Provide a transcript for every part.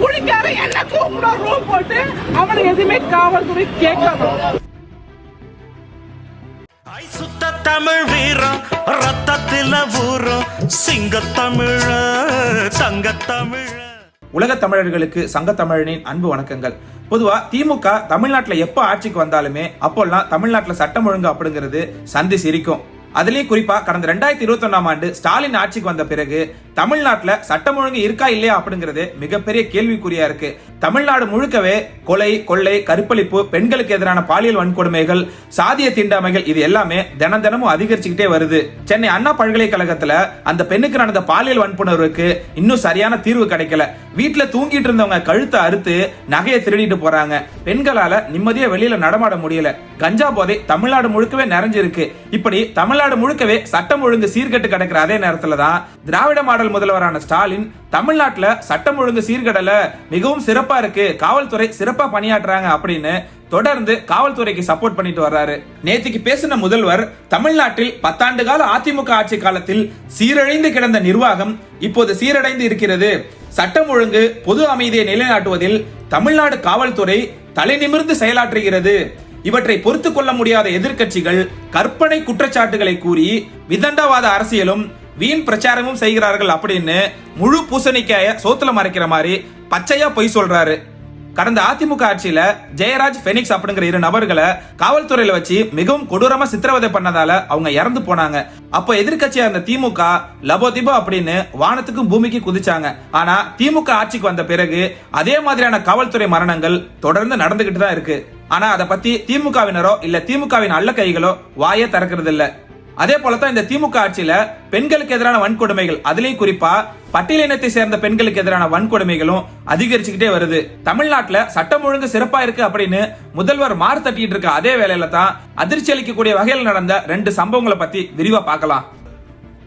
குடிக்கார என்ன கூப்பிட ரூம் போட்டு அவனை எதுவுமே காவல்துறை கேட்கணும் ஐ சுத்த தமிழ் வீரம் ரத்தத்தில ஊறும். சிங்க தமிழ தங்க தமிழ உலக தமிழர்களுக்கு சங்க தமிழனின் அன்பு வணக்கங்கள். பொதுவா திமுக தமிழ்நாட்டுல எப்ப ஆட்சிக்கு வந்தாலுமே அப்போல்லாம் தமிழ்நாட்டுல சட்டம் ஒழுங்கு அப்படிங்கிறது சந்தி சிரிக்கும். அதுலேயும் குறிப்பாக கடந்த ரெண்டாயிரத்தி இருபத்தொன்னாம் ஆண்டு ஸ்டாலின் ஆட்சிக்கு வந்த பிறகு தமிழ்நாட்டில் சட்டம் ஒழுங்கு இருக்கா இல்லையா அப்படிங்கிறது மிகப்பெரிய கேள்விக்குறியா இருக்கு. தமிழ்நாடு முழுக்கவே கொலை கொள்ளை கற்பழிப்பு பெண்களுக்கு எதிரான பாலியல் வன்கொடுமைகள் சாதிய தீண்டாமைகள் இது எல்லாமே தினம் தினமும் அதிகரிச்சுக்கிட்டே வருது. சென்னை அண்ணா பல்கலைக்கழகத்துல அந்த பெண்ணுக்கு நடந்த பாலியல் வன்புணர்வுக்கு இன்னும் சரியான தீர்வு கிடைக்கல. வீட்டுல தூங்கிட்டு இருந்தவங்க கழுத்தை அறுத்து நகையை திருடிட்டு போறாங்க. பெண்களால நிம்மதியா வெளியில நடமாட முடியல. கஞ்சா போதை தமிழ்நாடு முழுக்கவே நிறைஞ்சிருக்கு. இப்படி தமிழ்நாடு முழுக்கவே சட்டம் ஒழுங்கு சீர்கெட்டு கிடக்கிற அதே நேரத்துல தான் திராவிட மாடல் முதல்வரான ஸ்டாலின் தமிழ்நாட்டில் சட்டம் ஒழுங்கு சீர்கடலை மிகவும் சிறப்பா இருக்கு. காவல்துறை சிறப்பா பணியாற்றுறாங்க அப்படின்னு தொடர்ந்து காவல்துறைக்கு சப்போர்ட் பண்ணிட்டு வர்றாரு. நேத்திக்கு பேசின முதல்வர் தமிழ்நாட்டில் பத்தாண்டு கால அதிமுக ஆட்சி காலத்தில் சீரழிந்து கிடந்த நிர்வாகம் இப்போது சீரடைந்து இருக்கிறது. சட்டம் ஒழுங்கு பொது அமைதியை நிலைநாட்டுவதில் தமிழ்நாடு காவல்துறை தலைநிமிர்ந்து செயலாற்றுகிறது. இவற்றை பொறுத்து கொள்ள முடியாத எதிர்க்கட்சிகள் கற்பனை குற்றச்சாட்டுகளை கூறி விதண்டாவாத அரசியலும் வீண் பிரச்சாரமும் செய்கிறார்கள் அப்படின்னு முழு பூசணிக்காய சோத்துல மறைக்கிற மாதிரி பச்சையா பொய் சொல்றாரு. கடந்த அதிமுக ஆட்சியில ஜெயராஜ் பெனிக்ஸ் அப்படிங்கிற இரு நபர்களை காவல்துறையில வச்சு மிகவும் கொடூரமா சித்திரவதை பண்ணதால அவங்க இறந்து போனாங்க. அப்ப எதிர்கட்சியா இருந்த திமுக லபோதிபோ அப்படின்னு வானத்துக்கும் பூமிக்கு குதிச்சாங்க. ஆனா திமுக ஆட்சிக்கு வந்த பிறகு அதே மாதிரியான காவல்துறை மரணங்கள் தொடர்ந்து நடந்துகிட்டு தான் இருக்கு. ஆனா அதை பத்தி திமுகவினரோ இல்ல திமுகவின் அல்ல கைகளோ வாயே திறக்கிறது இல்லை அதே போலதான் இந்த திமுக ஆட்சியில பெண்களுக்கு எதிரான வன்கொடுமைகள். அதுலயும் குறிப்பா பட்டியலினத்தை சேர்ந்த பெண்களுக்கு எதிரான வன்கொடுமைகளும் அதிகரிச்சுக்கிட்டே வருது. தமிழ்நாட்டுல சட்டம் ஒழுங்கு சிறப்பா இருக்கு அப்படின்னு முதல்வர் மாறு தட்டிட்டு இருக்க அதே வேலையில தான் அதிர்ச்சி அளிக்கக்கூடிய வகையில் நடந்த ரெண்டு சம்பவங்களை பத்தி விரிவா பார்க்கலாம்.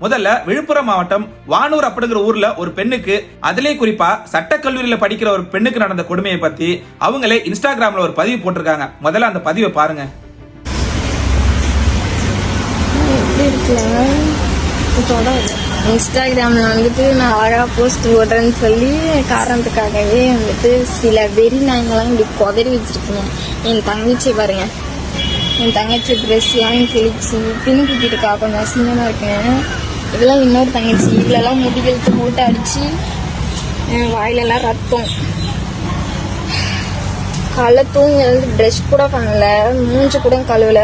முதல்ல விழுப்புரம் மாவட்டம் வானூர் அப்படிங்கிற ஊர்ல ஒரு பெண்ணுக்கு அதிலே குறிப்பா சட்டக்கல்லூரியில படிக்கிற ஒரு பெண்ணுக்கு நடந்த கொடுமையை பத்தி அவங்களே இன்ஸ்டாகிராம்ல ஒரு பதிவு போட்டிருக்காங்க. முதல்ல அந்த பதிவை பாருங்க. எப்படி இருக்குல்ல இன்ஸ்டாகிராமில் வந்துட்டு நான் அழகாக போஸ்ட் போடுறேன்னு சொல்லி காரணத்துக்காகவே வந்துட்டு சில வெறி நாய்ங்களாம் இப்படி குதறி வச்சிருக்கீங்க. என் தங்கச்சி பாருங்க. என் தங்கச்சி ட்ரெஸ்லாம் கிழிச்சு பின் குத்திட்டுக்கா கொஞ்சம் அசிங்கமாக இருக்குங்க. இதெல்லாம் இன்னொரு தங்கச்சி. இவ்வளோலாம் முடிகளுக்கு மூட்டை அடித்து வாயிலெல்லாம் ரத்தம். காலைல தூங்கி எழுந்து கூட பண்ணல மூஞ்சி கூட கழுவல.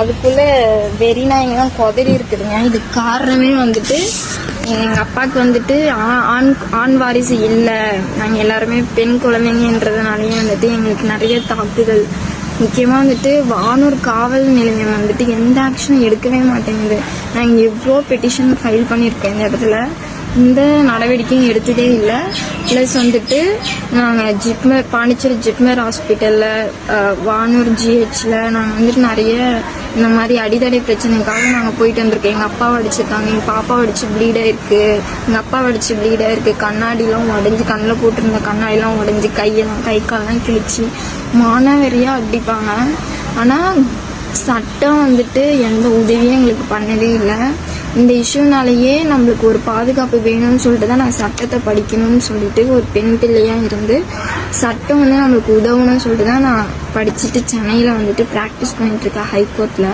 அதுக்குள்ள வெறி நாய்ங்கெல்லாம் குதறி இருக்குதுங்க. இது காரணமே வந்துட்டு எங்க அப்பாவுக்கு வந்துட்டு ஆ- ஆண் ஆண் வாரிசு இல்லை. நாங்கள் எல்லாருமே பெண் குழந்தைங்கன்றதுனாலயே வந்துட்டு எங்களுக்கு நிறைய தாக்குதல். முக்கியமாக வந்துட்டு வானூர் காவல் நிலையம் வந்துட்டு எந்த ஆக்ஷனும் எடுக்கவே மாட்டேங்குது. நாங்கள் எவ்வளோ பெட்டிஷன் ஃபைல் பண்ணியிருக்கோம் இந்த இடத்துல. இந்த நடவடிக்கையும் எடுத்ததே இல்லை. ப்ளஸ் வந்துட்டு நாங்கள் ஜிப்மர் பாண்டிச்சேரி ஜிப்மர் ஹாஸ்பிட்டலில் வானூர் ஜிஹெச்சில் நாங்கள் வந்துட்டு நிறைய இந்த மாதிரி அடிதடை பிரச்சனைக்காக நாங்கள் போயிட்டு வந்திருக்கோம். எங்கள் அப்பாவை அடிச்சிருக்காங்க எங்கள் பாப்பாவை அடிச்சு ப்ளீடாக இருக்குது எங்கள் அப்பாவை அடிச்சு ப்ளீடாக இருக்குது கண்ணாடிலாம் உடஞ்சி கண்ணில் போட்டிருந்த கண்ணாடிலாம் உடஞ்சி கையெல்லாம் கை காலெல்லாம் கிழிச்சு மானாவரியாக அடிப்பாங்க. ஆனால் சட்டம் வந்துட்டு எந்த உதவியும் எங்களுக்கு பண்ணதே இல்லை. இந்த இஷ்யூனாலேயே நம்மளுக்கு ஒரு பாதுகாப்பு வேணும்னு சொல்லிட்டு தான் நான் சட்டத்தை படிக்கணும்னு சொல்லிட்டு ஒரு பெண் பிள்ளையாக இருந்து சட்டம் வந்து நம்மளுக்கு உதவணும்னு சொல்லிட்டு தான் நான் படிச்சுட்டு சென்னையில் வந்துட்டு ப்ராக்டிஸ் பண்ணிட்டு இருக்கேன் ஹைகோர்ட்டில்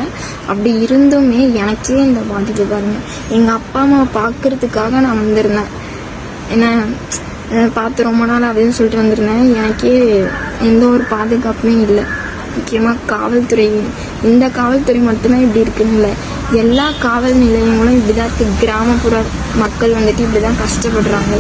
அப்படி இருந்துமே எனக்கே இந்த பாதிப்பு பாருங்க. எங்கள் அப்பா அம்மாவை பார்க்கறதுக்காக நான் வந்திருந்தேன். என்ன பார்த்து ரொம்ப நாள் அப்படின்னு சொல்லிட்டு வந்திருந்தேன். எனக்கே எந்த ஒரு பாதுகாப்புமே இல்லை. முக்கியமாக காவல்துறை. இந்த காவல்துறை மட்டும்தான் இப்படி இருக்குன்னு இல்லை. எல்லா காவல் நிலையங்களும் இப்படி தான் இருக்குது கிராமப்புற மக்கள் வந்துட்டு இப்படி தான் கஷ்டப்படுறாங்க.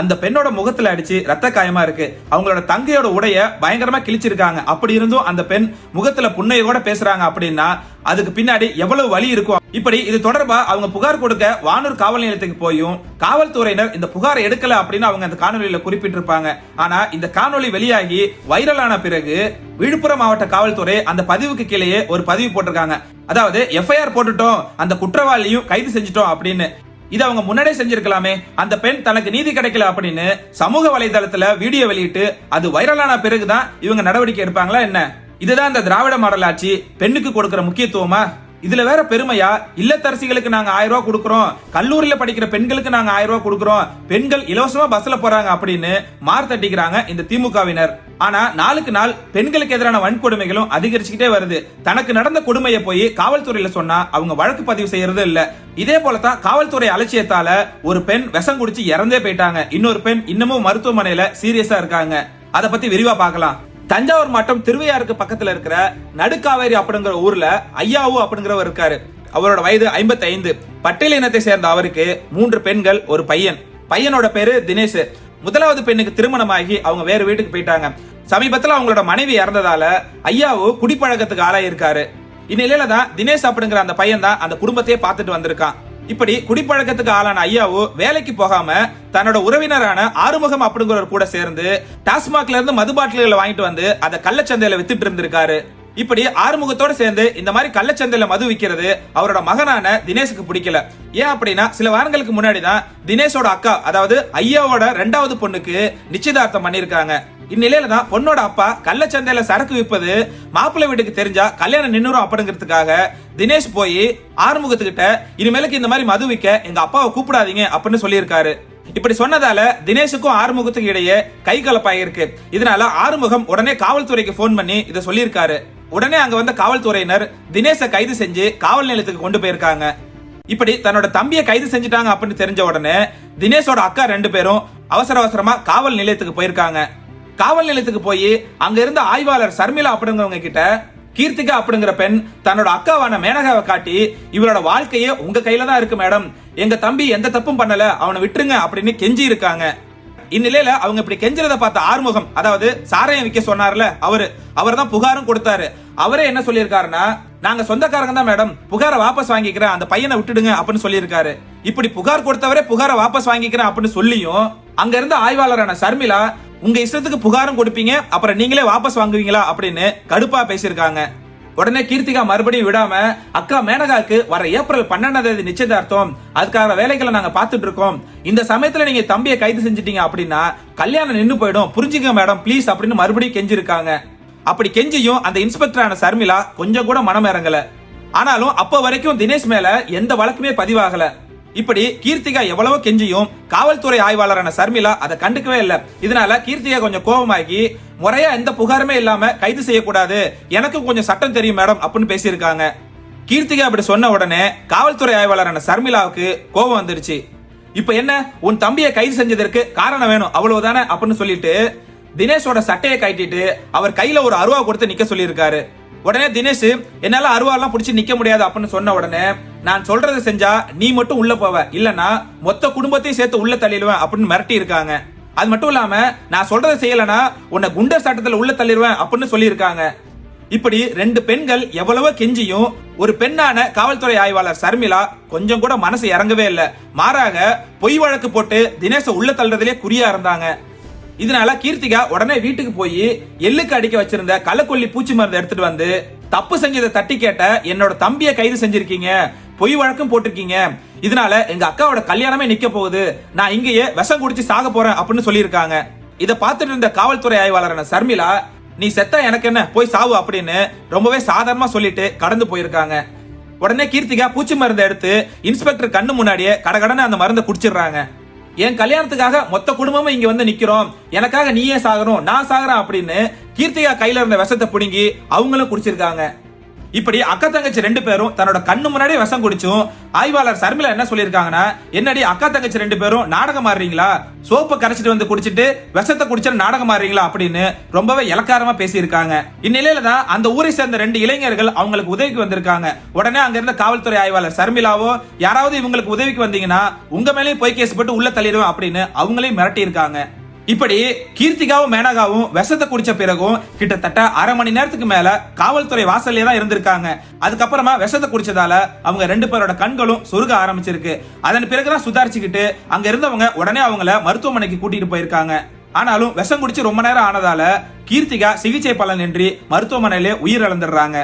அந்த பெண்ணோட முகத்துல அடிச்சு ரத்த காயமா இருக்கு. அவங்களோட தங்கையோட உடைய பயங்கரமா கிழிச்சிருக்காங்க. அப்படி இருந்தும் அந்த பெண் முகத்துல கூட பேசுறாங்க அப்படின்னா அதுக்கு பின்னாடி எவ்வளவு வலி இருக்கும் இப்படி இது தொடர்பா அவங்க புகார் கொடுக்க வானூர் காவல் நிலையத்துக்கு போயும் காவல்துறையினர் இந்த புகாரை எடுக்கல அப்படின்னு அவங்க அந்த காணொலியில குறிப்பிட்டிருப்பாங்க. ஆனா இந்த காணொலி வெளியாகி வைரலான பிறகு விழுப்புரம் மாவட்ட காவல்துறை அந்த பதிவுக்கு கீழேயே ஒரு பதிவு போட்டிருக்காங்க. அதாவது எஃப்ஐஆர் போட்டுட்டோம் அந்த குற்றவாளியும் கைது செஞ்சுட்டோம் அப்படின்னு இது அவங்க முன்னாடியே செஞ்சிருக்கலாமே. அந்த பெண் தனக்கு நீதி கிடைக்கல அப்படின்னு சமூக வலைதளத்துல வீடியோ வெளியிட்டு அது வைரலான பிறகுதான் இவங்க நடவடிக்கை எடுப்பாங்களா என்ன? இதுதான் இந்த திராவிட மாடல் ஆட்சி பெண்ணுக்கு கொடுக்கிற முக்கியத்துவமா? இதுல வேற பெருமையா இல்லத்தரசிகளுக்கு நாங்க ஆயிரம் ரூபாய் கொடுக்கறோம் கல்லூரியில படிக்கிற பெண்களுக்கு நாங்க ஆயிரம் ரூபாய் கொடுக்கறோம் பெண்கள் இலவசமா பஸ்ல போறாங்க அப்படின்னு மார்த்தட்டிக்கிறாங்க இந்த திமுகவினர். ஆனா நாளுக்கு நாள் பெண்களுக்கு எதிரான வன்கொடுமைகளும் அதிகரிச்சுக்கிட்டே வருது. தனக்கு நடந்த கொடுமையை போய் காவல்துறையில சொன்னா அவங்க வழக்கு பதிவு செய்யறது இல்ல. இதே போலதான் காவல்துறை அலட்சியத்தால ஒரு பெண் விஷம் குடிச்சு இறந்தே போயிட்டாங்க. இன்னொரு பெண் இன்னமும் மருத்துவமனையில சீரியஸா இருக்காங்க. அதை பத்தி விரிவா பார்க்கலாம். தஞ்சாவூர் மாவட்டம் திருவையாருக்கு பக்கத்துல இருக்கிற நடுக்காவேரி அப்படிங்கிற ஊர்ல ஐயாவு அப்படிங்கிறவர் இருக்காரு. அவரோட வயது 55 ஐந்து பட்டியல் இனத்தை சேர்ந்த அவருக்கு மூன்று பெண்கள் ஒரு பையன். பையனோட பேரு தினேஷ். முதலாவது பெண்ணுக்கு திருமணமாகி அவங்க வேற வீட்டுக்கு போயிட்டாங்க. சமீபத்துல அவங்களோட மனைவி இறந்ததால ஐயாவு குடிப்பழக்கத்துக்கு ஆளாயிருக்காரு. இந்நிலையில தான் தினேஷ் அப்படிங்கிற அந்த பையன் தான் அந்த குடும்பத்தையே பார்த்துட்டு வந்திருக்கான். இப்படி குடிப்பழக்கத்துக்கு ஆளான ஐயாவு வேலைக்கு போகாம தன்னோட உறவினரான ஆறுமுகம் அப்படிங்கிறவர் கூட சேர்ந்து டாஸ்மாக்ல இருந்து மது பாட்டில்களை வாங்கிட்டு வந்து அதை கள்ளச்சந்தையில வித்துட்டு இருந்திருக்காரு. இப்படி ஆறுமுகத்தோட சேர்ந்து இந்த மாதிரி கள்ளச்சந்தையில மது விக்கிறது அவரோட மகனான தினேஷுக்கு பிடிக்கல. ஏன் அப்படின்னா சில வாரங்களுக்கு முன்னாடி தான் தினேஷோட அக்கா அதாவது ஐயாவோட ரெண்டாவது பொண்ணுக்கு நிச்சயதார்த்தம் பண்ணிருக்காங்க இந்நிலையில தான் பொண்ணோட அப்பா கள்ளச்சந்தையில சரக்கு விற்பது மாப்பிள்ளை வீட்டுக்கு தெரிஞ்சா கல்யாணம் நின்னுரும் அப்படிங்கிறதுக்காக தினேஷ் போய் ஆறுமுகத்துக்கிட்ட இனிமேலுக்கு இந்த மாதிரி மது விற்க எங்க அப்பாவை கூப்பிடாதீங்க அப்படின்னு சொல்லியிருக்காரு. இப்படி சொன்னதால தினேஷுக்கும் ஆறுமுகத்துக்கு இடையே கை கலப்பாயிருக்கு. இதனால ஆறுமுகம் உடனே காவல்துறைக்கு போன் பண்ணி இதை சொல்லியிருக்காரு. உடனே அங்க வந்த காவல்துறையினர் தினேஷை கைது செஞ்சு காவல் நிலையத்துக்கு கொண்டு போயிருக்காங்க. இப்படி தன்னோட தம்பியை கைது செஞ்சுட்டாங்க அப்படின்னு தெரிஞ்ச உடனே தினேஷோட அக்கா ரெண்டு பேரும் அவசர அவசரமா காவல் நிலையத்துக்கு போயிருக்காங்க. காவல் நிலையத்துக்கு போய் அங்க இருந்த ஆய்வாளர் சர்மிளா அப்படிங்கிறவங்க கிட்ட கீர்த்திகா அப்படிங்கிற பெண் தன்னோட அக்காவான மேனகாவை காட்டி இவரோட வாழ்க்கையே உங்க கையில தான் இருக்கு மேடம். எங்க தம்பி எந்த தப்பும் பண்ணல. அவனை விட்டுருங்க அப்படின்னு கெஞ்சி இருக்காங்க. இந்நிலையில அவங்க இப்படி கெஞ்சுறத பார்த்த ஆறுமுகம் அதாவது சாராயம் விற்க சொன்னார்ல அவரு அவர் தான் புகாரும் கொடுத்தாரு. அவரே என்ன சொல்லியிருக்காருன்னா நாங்க சொந்தக்காரங்க தான் மேடம். புகாரை வாபஸ் வாங்கிக்கிறேன். அந்த பையனை விட்டுடுங்க அப்படின்னு சொல்லியிருக்காரு. இப்படி புகார் கொடுத்தவரே புகாரை வாபஸ் வாங்கிக்கிறேன் அப்படின்னு சொல்லியும் அங்க இருந்த ஆய்வாளரான சர்மிளா உங்க இஷ்டத்துக்கு புகாரும் கொடுப்பீங்க அப்புறம் நீங்களே வாபஸ் வாங்குவீங்களா அப்படின்னு கடுப்பா பேசியிருக்காங்க. உடனே கீர்த்திகா மறுபடியும் விடாம அக்கா மேனகாக்கு வர ஏப்ரல் பன்னெண்டாம் தேதி நிச்சயதார்த்தம். அதுக்காக வேலைகளை நாங்க பாத்துட்டு இருக்கோம். இந்த சமயத்துல நீங்க தம்பியை கைது செஞ்சிட்டீங்க அப்படின்னா கல்யாணம் நின்னு போயிடும். புரிஞ்சுங்க மேடம் ப்ளீஸ் அப்படின்னு மறுபடியும் கெஞ்சிருக்காங்க அப்படி கெஞ்சியும் அந்த இன்ஸ்பெக்டரான சர்மிளா கொஞ்சம் கூட மனம் இறங்கல ஆனாலும் அப்ப வரைக்கும் தினேஷ் மேல எந்த வழக்குமே பதிவாகல. இப்படி கீர்த்திகா எவ்வளவோ கெஞ்சியும் காவல்துறை ஆய்வாளரான சர்மிளா அதை கண்டுக்கவே இல்லை. இதனால கீர்த்திகா கொஞ்சம் கோபமாகி முறையா எந்த புகாருமே இல்லாம கைது செய்யக்கூடாது எனக்கும் கொஞ்சம் சட்டம் தெரியும் மேடம் அப்படின்னு பேசியிருக்காங்க. கீர்த்திகா அப்படி சொன்ன உடனே காவல்துறை ஆய்வாளரான சர்மிளாவுக்கு கோபம் வந்துருச்சு. இப்ப என்ன? உன் தம்பியை கைது செஞ்சதற்கு காரணம் வேணும் அவ்வளவுதானே அப்படின்னு சொல்லிட்டு தினேஷோட சட்டையை கட்டிட்டு அவர் கையில ஒரு அருவா கொடுத்து நிக்க சொல்லியிருக்காரு. உடனே தினேஷ் என்னால அருவாலாம் பிடிச்சி நிக்க முடியாது அப்படின்னு சொன்ன உடனே நான் சொல்றதை செஞ்சா நீ மட்டும் உள்ள போவ. இல்லனா மொத்த குடும்பத்தையும் சேர்த்து உள்ள தள்ளிடுவேன் அப்படின்னு மிரட்டி இருக்காங்க. அது மட்டும் இல்லாம நான் சொல்றதை செய்யலனா உன்னை குண்டர் சட்டத்துல உள்ள தள்ளிடுவேன் அப்படின்னு சொல்லியிருக்காங்க. இப்படி ரெண்டு பெண்கள் எவ்வளவோ கெஞ்சியும் ஒரு பெண்ணான காவல்துறை ஆய்வாளர் சர்மிளா கொஞ்சம் கூட மனசு இறங்கவே இல்லை. மாறாக பொய் வழக்கு போட்டு தினேச உள்ள தள்ளுறதுலேயே குறியா இருந்தாங்க. இதனால கீர்த்திகா உடனே வீட்டுக்கு போய் எள்ளுக்கு அடிக்க வச்சிருந்த கள்ளக்கொல்லி பூச்சி மருந்து எடுத்துட்டு வந்து தப்பு செஞ்சதை தட்டி கேட்ட என்னோட தம்பியை கைது செஞ்சிருக்கீங்க பொய் வழக்கம் போட்டிருக்கீங்க. இதனால எங்க அக்காவோட கல்யாணமே நிக்க போகுது. நான் இங்கேயே விஷம் குடிச்சு சாக போறேன் அப்படின்னு சொல்லியிருக்காங்க. இதை பார்த்துட்டு இருந்த காவல்துறை ஆய்வாளரான சர்மிளா நீ செத்தா எனக்கு என்ன? போய் சாவு அப்படின்னு ரொம்பவே சாதாரணமா சொல்லிட்டு கடந்து போயிருக்காங்க. உடனே கீர்த்திகா பூச்சி மருந்தை எடுத்து இன்ஸ்பெக்டர் கண்ணு முன்னாடியே கடகடன்னு அந்த மருந்தை குடிச்சிடுறாங்க. என் கல்யாணத்துக்காக மொத்த குடும்பமும் இங்க வந்து நிக்கிறோம். எனக்காக நீயே சாகணும் நான் சாகுறேன் அப்படின்னு கீர்த்திகா கையில இருந்த விஷத்தை பிடுங்கி அவங்களும் குடிச்சிருக்காங்க. இப்படி அக்கா தங்கச்சி ரெண்டு பேரும் தன்னோட கண்ணு முன்னாடியே விஷம் குடிச்சும் ஆய்வாளர் சர்மிளா என்ன சொல்லியிருக்காங்கன்னா என்னடி அக்கா தங்கச்சி ரெண்டு பேரும் நாடகம் ஆடுறீங்களா? சோப்பை கரைச்சிட்டு வந்து குடிச்சிட்டு விஷத்தை குடிச்சா நாடகம் ஆடுறீங்களா அப்படின்னு ரொம்பவே இலக்காரமா பேசியிருக்காங்க. இந்நிலையில தான் அந்த ஊரை சேர்ந்த ரெண்டு இளைஞர்கள் அவங்களுக்கு உதவிக்கு வந்திருக்காங்க. உடனே அங்க இருந்த காவல்துறை ஆய்வாளர் சர்மிளாவோ யாராவது இவங்களுக்கு உதவிக்கு வந்தீங்கன்னா உங்க மேலேயும் போய் கேஸ் போட்டு உள்ள தள்ளிடுவேன் அப்படின்னு அவங்களையும் மிரட்டி இருக்காங்க இப்படி கீர்த்திகாவும் மேனகாவும் விஷத்தை குடிச்ச பிறகும் கிட்டத்தட்ட அரை மணி நேரத்துக்கு மேல காவல்துறை வாசல்லே தான் இருந்திருக்காங்க. அதுக்கப்புறமா விஷத்தை குடிச்சதால அவங்க ரெண்டு பேரோட கண்களும் சொருக ஆரம்பிச்சிருக்கு. அதன் பிறகுதான் சுதாரிச்சுக்கிட்டு அங்க இருந்தவங்க உடனே அவங்கள மருத்துவமனைக்கு கூட்டிட்டு போயிருக்காங்க. ஆனாலும் விஷம் குடிச்சு ரொம்ப நேரம் ஆனதால கீர்த்திகா சிகிச்சை பலனின்றி மருத்துவமனையிலே உயிர் இழந்துடுறாங்க.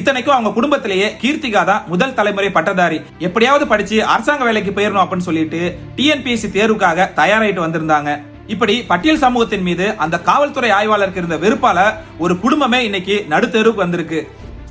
இத்தனைக்கும் அவங்க குடும்பத்திலேயே கீர்த்திகா தான் முதல் தலைமுறை பட்டதாரி. எப்படியாவது படிச்சு அரசாங்க வேலைக்கு போயிடணும் அப்படின்னு சொல்லிட்டு டிஎன்பிஎஸ்சி தேர்வுக்காக தயாராகிட்டு வந்திருந்தாங்க. இப்படி பட்டியல் சமூகத்தின் மீது அந்த காவல்துறை ஆய்வாளருக்கு இருந்த வெறுப்பால ஒரு குடும்பமே இன்னைக்கு நடுத்தெருவுக்கு வந்திருக்கு.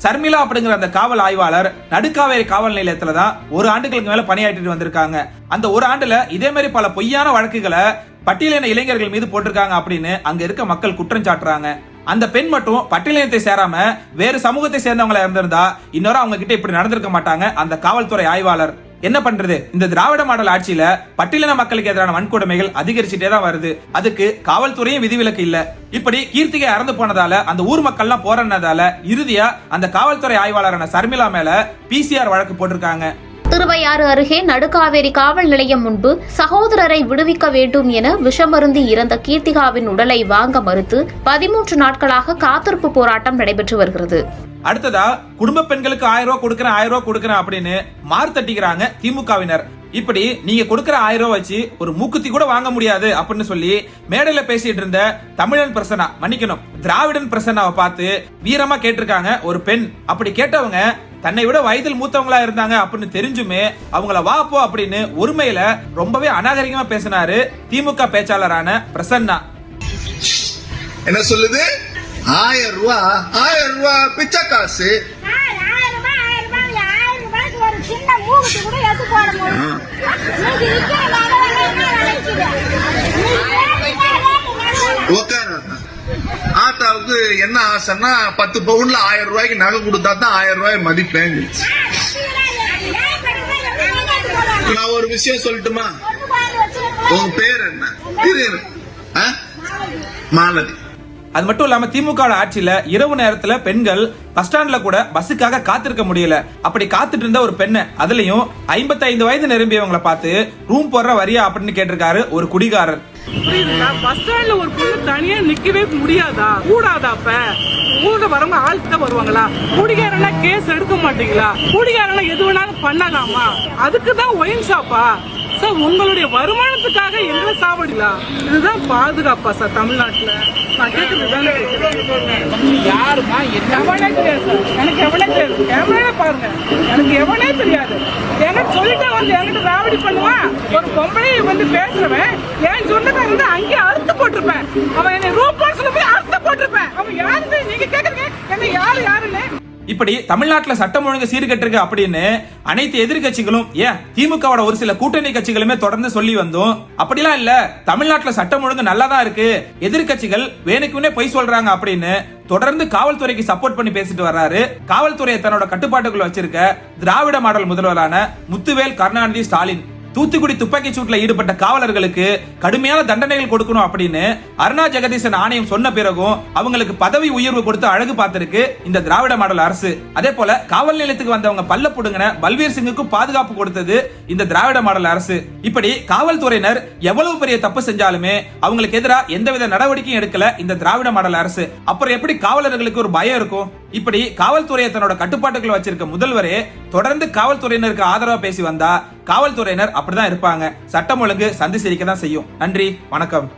சர்மிளா அப்படிங்கிற அந்த காவல் ஆய்வாளர் நடுக்காவேரி காவல் நிலையத்துல தான் ஒரு ஆண்டுகளுக்கு மேல பணியாற்றிட்டு வந்திருக்காங்க. அந்த ஒரு ஆண்டுல இதே மாதிரி பல பொய்யான வழக்குகளை பட்டியலின இளைஞர்கள் மீது போட்டிருக்காங்க அப்படின்னு அங்க இருக்க மக்கள் குற்றம் சாட்டுறாங்க. அந்த பெண் மட்டும் பட்டியலினத்தை சேராம வேறு சமூகத்தை சேர்ந்தவங்களா இருந்திருந்தா இன்னொரு அவங்க கிட்ட இப்படி நடந்திருக்க மாட்டாங்க அந்த காவல்துறை ஆய்வாளர். என்ன பண்றது? இந்த திராவிட மாடல் ஆட்சியில பட்டியலின மக்களுக்கு எதிரான வன்கொடுமைகள் அதிகரிச்சுட்டே தான் வருது. அதுக்கு காவல்துறையும் விதிவிலக்கு இல்ல. இப்படி கீர்த்திகை இறந்து போனதால அந்த ஊர் மக்கள்லாம் போறனதால இறுதியா அந்த காவல்துறை ஆய்வாளரான சர்மிளா மேல பிசிஆர் வழக்கு போட்டிருக்காங்க. திருவையாறு அருகே நடுக்காவேரி காவல் நிலையம் முன்பு சகோதரரை விடுவிக்க வேண்டும் என விஷமருந்தி இறந்த கீர்த்திகாவின் உடலை வாங்க மறுத்து பதிமூன்று நாட்களாக காத்திருப்பு போராட்டம் நடைபெற்று வருகிறது. அடுத்ததா குடும்ப பெண்களுக்கு ஆயிரம் ரூபாய் கொடுக்கறேன் ஆயிரம் ரூபாய் கொடுக்கறேன் அப்படின்னு மார் தட்டிக்கிறாங்க திமுகவினர். இப்படி நீங்க கொடுக்கற ஆயிரம் ரூபாய் வச்சு ஒரு மூக்குத்தி கூட வாங்க முடியாது அப்படின்னு சொல்லி மேடையில பேசிட்டு இருந்த தமிழன் பிரசன்னா மன்னிக்கணும் திராவிடன் பிரசன்னாவை பார்த்து வீரமா கேட்டிருக்காங்க ஒரு பெண். அப்படி கேட்டவங்க தன்னை விட வயதில் மூத்தவங்களா இருந்தாங்க அப்படின்னு தெரிஞ்சுமே அவங்கள வா போ அப்படின்னு ஒருமையில ரொம்பவே அநாகரிகமா பேசினாரு திமுக பேச்சாளரான பிரசன்னா. என்ன சொல்லுது? ஆயிரம் ரூபா ஆயிரம் ரூபா பிச்சை காசு. ஆத்தாவுக்கு என்ன ஆசைன்னா பத்து பவுன்ல ஆயிரம் ரூபாய்க்கு நகை கொடுத்தா தான் ஆயிரம் ரூபாய் மதிப்பேன் நான் ஒரு விஷயம் சொல்லட்டுமா? உங்க பேர் என்ன? மாலதி. அது மட்டும் இல்லாம திமுக ஆட்சியில இரவு நேரத்துல பெண்கள் பஸ் ஸ்டாண்ட்ல கூட பஸ்ஸுக்காக காத்திருக்க முடியல. அப்படி காத்துட்டு இருந்த ஒரு பெண்ணை அதுலயும் 55 வயது நிரம்பியவங்கள பார்த்து ரூம் போடுற வரியா? அப்படின்னு கேட்டிருக்காரு ஒரு குடிகாரர். புரியுதுங்களா? பஸ் ஸ்டாண்ட்ல ஒரு பொண்ணு தனியா நிக்கவே முடியாதா? கூடாதா அப்ப? ஊர்ல வரவங்க ஆளுக்கு தான் வருவாங்களா? குடிகாரனா கேஸ் எடுக்க மாட்டீங்களா? குடிகாரனா எது வேணாலும் பண்ணலாமா? அதுக்கு தான் ஒயின் ஷாப்பா? சார் உங்களுடைய வருமானத்துக்காக எங்களை சாவடிலாம் இதுதான் பாதுகாப்பா சார் தமிழ்நாட்டுல. நான் கேட்கறது யாருமா? எவனே தெரியாது சார். எனக்கு எவனே தெரியாது. கேமரா பாருங்க. எனக்கு எவனே தெரியாது. எனக்கு சொல்லிட்டே வந்து என்கிட்ட ராவடி பண்ணுவான் ஒரு பொம்பளை வந்து பேசுறவன் என் சொன்னதை வந்து அங்கேயே அறுத்து போட்டிருப்பேன். அவன் என்னை ரூபாய் சொல்லி போய் அறுத்து போட்டிருப்பேன். அவன் யாருன்னு நீங்க கேக்குறீங்க என்ன யாரு யாருன்னு? இப்படி தமிழ்நாட்டில் சட்டம் ஒழுங்கு சீர்கெட்டிருக்கு அப்படின்னு அனைத்து எதிர்க்கட்சிகளும் ஏன் திமுகவோட ஒரு சில கூட்டணி கட்சிகளுமே தொடர்ந்து சொல்லி வந்தோம். அப்படிலாம் இல்ல. தமிழ்நாட்டில் சட்டம் ஒழுங்கு நல்லா தான் இருக்கு. எதிர்க்கட்சிகள் வேணுக்குன்னே பொய் சொல்றாங்க அப்படின்னு தொடர்ந்து காவல்துறைக்கு சப்போர்ட் பண்ணி பேசிட்டு வர்றாரு. காவல்துறையை தன்னோட கட்டுப்பாட்டுக்குள்ள வச்சிருக்க திராவிட மாடல் முதல்வரான முத்துவேல் கருணாநிதி ஸ்டாலின். தூத்துக்குடி துப்பாக்கி சூட்டில் ஈடுபட்ட காவலர்களுக்கு கடுமையான தண்டனைகள் கொடுக்கணும் அப்படின்னு அருணா ஜெகதீசன் ஆணையம் சொன்ன பிறகும் அவங்களுக்கு பதவி உயர்வு கொடுத்து அழகு பார்த்திருக்கு இந்த திராவிட மாடல் அரசு. அதே போல காவல் நிலையத்துக்கு வந்தவங்க பல்ல புடுங்கின பல்வீர் சிங்குக்கும் பாதுகாப்பு கொடுத்தது இந்த திராவிட மாடல் அரசு. இப்படி காவல்துறையினர் எவ்வளவு பெரிய தப்பு செஞ்சாலுமே அவங்களுக்கு எதிராக எந்தவித நடவடிக்கையும் எடுக்கல இந்த திராவிட மாடல் அரசு. அப்புறம் எப்படி காவலர்களுக்கு ஒரு பயம் இருக்கும்? இப்படி காவல்துறையை தன்னோட கட்டுப்பாட்டுக்குள்ள வச்சிருக்க முதல்வரே தொடர்ந்து காவல்துறையினருக்கு ஆதரவா பேசி வந்தா காவல்துறையினர் அப்படிதான் இருப்பாங்க. சட்டம் ஒழுங்கு சந்தி சிரிக்க தான் செய்யும். நன்றி வணக்கம்.